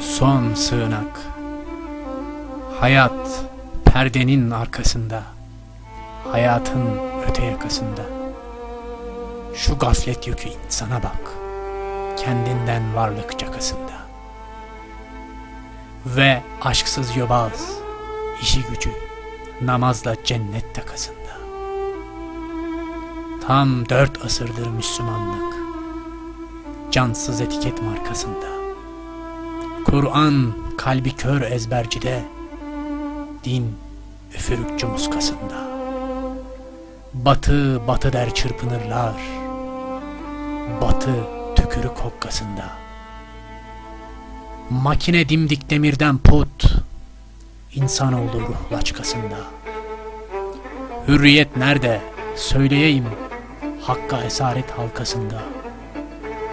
Son sığınak. Hayat perdenin arkasında Hayatın öte yakasında. Şu gaflet yükü insana bak Kendinden varlık cakasında Ve aşksız yobaz işi gücü Namazla cennet takasında. Tam dört asırdır Müslümanlık Cansız etiket markasında Kur'an kalbi kör ezbercide Din üfürükçü muskasında. Batı batı der çırpınırlar Batı tükürük hokkasında. Makine dimdik demirden put İnsanoğlu ruh laçkasında. Hürriyet nerede? Söyleyeyim Hakka esaret halkasında.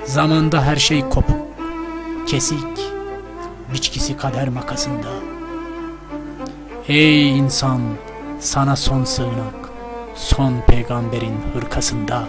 Zamanda her şey kopuk Kesik Biçkisi kader makasında. Ey insan sana son sığınak Son peygamberin hırkasında